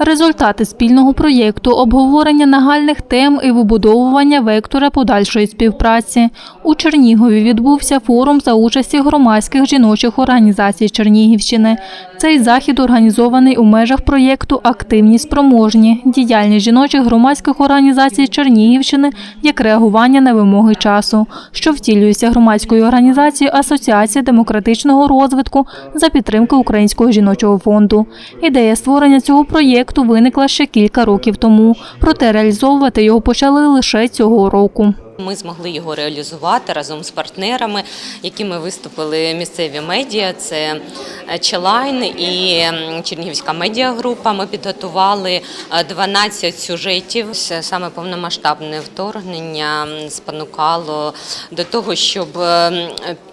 Результати спільного проєкту, обговорення нагальних тем і вибудовування вектора подальшої співпраці. У Чернігові відбувся форум за участі громадських жіночих організацій Чернігівщини. Цей захід організований у межах проєкту Активні спроможні діяльність жіночих громадських організацій Чернігівщини як реагування на вимоги часу, що втілюється громадською організацією Асоціація демократичного розвитку за підтримки Українського жіночого фонду. Ідея створення цього проєкту виникла ще кілька років тому, проте реалізовувати його почали лише цього року. Ми змогли його реалізувати разом з партнерами, якими виступили місцеві медіа. Це Челайн і Чернігівська медіагрупа. Ми підготували е, 12 сюжетів. Саме повномасштабне вторгнення спонукало до того, щоб е,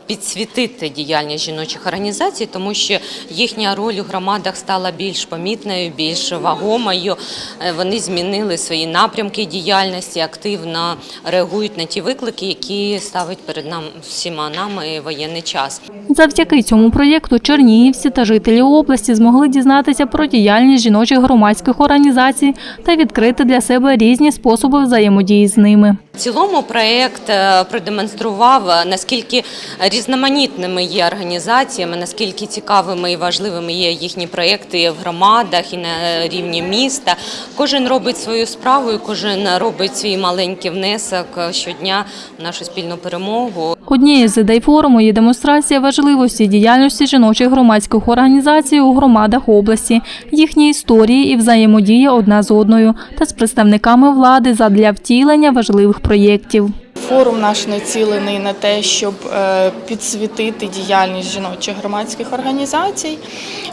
підсвітити діяльність жіночих організацій, тому що їхня роль у громадах стала більш помітною, більш вагомою. Е, Вони змінили свої напрямки діяльності, активно реагують на ті виклики, які ставить перед нам всіма нами воєнний час. Завдяки цьому проєкту чернігівці та жителі області змогли дізнатися про діяльність жіночих громадських організацій та відкрити для себе різні способи взаємодії з ними. В цілому проєкт е, продемонстрував, е, наскільки різноманітними є організаціями, наскільки цікавими і важливими є їхні проєкти в громадах і на рівні міста. Кожен робить свою справу, і кожен робить свій маленький внесок е, щодня в нашу спільну перемогу. Однією з ідей форуму є демонстрація важливості діяльності жіночих громадських організацій у громадах області, їхні історії і взаємодія одна з одною та з представниками влади задля втілення важливих проєктів. Форум наш націлений на те, щоб е, підсвітити діяльність жіночих громадських організацій,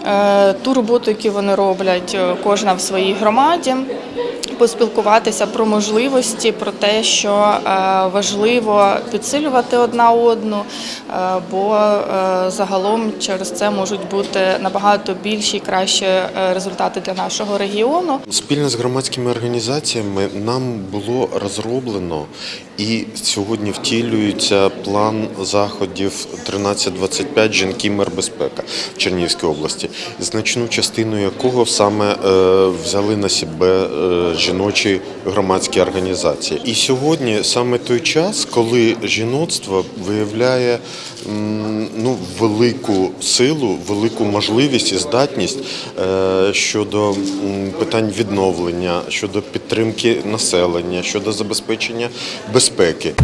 е, ту роботу, яку вони роблять, е, кожна в своїй громаді, поспілкуватися про можливості, про те, що е, важливо підсилювати одна одну, е, бо е, загалом через це можуть бути набагато більші і кращі результати для нашого регіону. Спільно з громадськими організаціями нам було розроблено і сьогодні втілюється план заходів 1325 жінки мир безпека в Чернігівській області, значну частину якого саме взяли на себе е, жіночі громадські організації. І сьогодні саме той час, коли жіноцтво виявляє ну, велику силу, велику можливість і здатність е, щодо питань відновлення, щодо підтримки населення, щодо забезпечення безпеки.